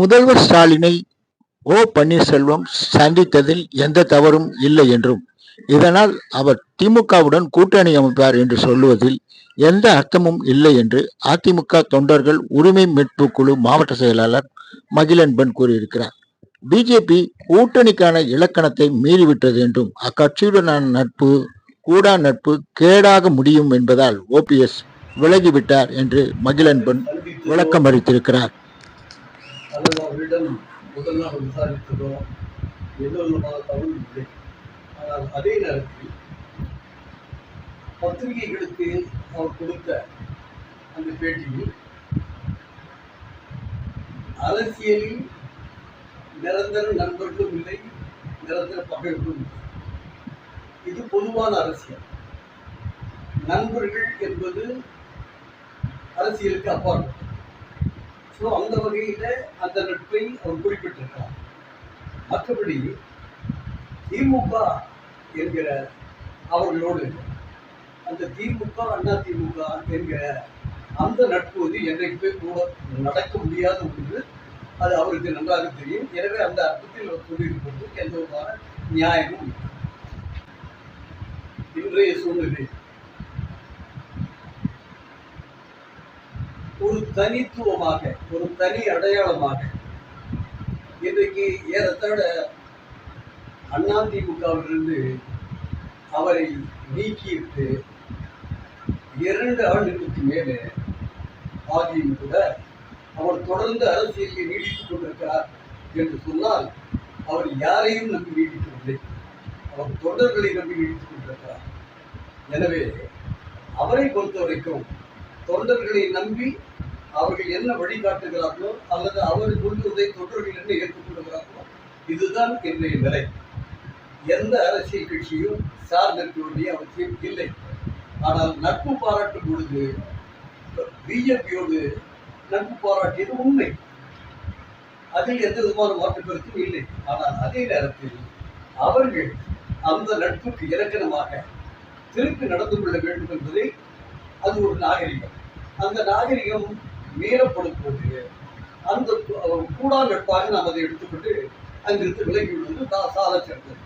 முதல்வர் ஸ்டாலினை ஓ பன்னீர்செல்வம் சந்தித்ததில் எந்த தவறும் இல்லை என்றும். இதனால் அவர் திமுகவுடன் கூட்டணி அமைப்பார் என்று சொல்லுவதில் எந்த அர்த்தமும் இல்லை என்று அதிமுக தொண்டர்கள் உரிமை மீட்பு குழு மாவட்ட செயலாளர் மகிழன்பன் கூறியிருக்கிறார். பிஜேபி கூட்டணிக்கான இலக்கணத்தை மீறிவிட்டது என்றும் அக்கட்சியுடனான நட்பு கூடா நட்பு கேடாக முடியும் என்பதால் ஓபிஎஸ் விலகிவிட்டார் என்று மகிழன்பன் விளக்கம் அளித்திருக்கிறார் அல்லது அவரிடம் முதல் நாள் விசாரித்ததோ எந்த பார்த்தாலும் தவறும் இல்லை ஆனால் அதே நேரத்தில் பத்திரிகைகளுக்கு அவர் கொடுத்த அந்த பேட்டியில் அரசியலில் நிரந்தர நண்பர்களும் இல்லை நிரந்தர பகைகளும் இல்லை. இது பொதுவான அரசியல். நண்பர்கள் என்பது அரசியலுக்கு அப்பாற்பட்டது. ஸோ அந்த வகையில் அந்த நட்பை அவர் குறிப்பிட்டிருக்கார். மற்றபடி திமுக என்கிற அவர்களோடு அந்த திமுக அண்ணா திமுக என்கிற அந்த நட்பு வந்து என்றைக்குமே கூட நடக்க முடியாத ஒன்று அது அவருக்கு நன்றாக தெரியும். எனவே அந்த அர்த்தத்தில் அவர் சொல்லியிருப்பது எந்த விதமான நியாயமும் இன்றைய சூழ்நிலை ஒரு தனித்துவமாக ஒரு தனி அடையாளமாக. இன்றைக்கு ஏறத்தாழ அதிமுகவிலிருந்து அவரை நீக்கிவிட்டு இரண்டு ஆண்டுகளுக்கு மேலே ஆகியும் கூட அவர் தொடர்ந்து அரசியலில் நீடித்துக் கொண்டிருக்கிறார் என்று சொன்னால் அவர் யாரையும் நம்பி நீடிக்கவில்லை. அவர் தொண்டர்களை நம்பி நீடித்துக் கொண்டிருக்கிறார். எனவே அவரை பொறுத்த வரைக்கும் தொண்டர்களை நம்பி அவர்கள் என்ன வழிகாட்டுகிறார்களோ அல்லது அவர் சொல்லுவதை தொண்டர்கள் என்ன ஏற்றுக்கொள்கிறார்களோ இதுதான் இன்றைய நிலை. எந்த அரசியல் கட்சியும் சார்ந்திருக்க வேண்டிய அவசியம் இல்லை. ஆனால் நட்பு பாராட்டும் பொழுது பிஜேபியோடு நட்பு பாராட்டியது உண்மை. அதில் எந்த விதமான மாற்று கருத்தும் இல்லை. ஆனால் அதே நேரத்தில் அவர்கள் அந்த நட்புக்கு இலக்கணமாக திருப்பி நடந்து கொள்ள வேண்டும் என்பதை அது ஒரு நாகரிகம். அந்த நாகரிகம் மீறப்படும் அந்த கூடா நட்பாக நாம் அதை எடுத்துக்கொண்டு அங்கிருந்து விலகி விடுவது தான் சால சிறந்தது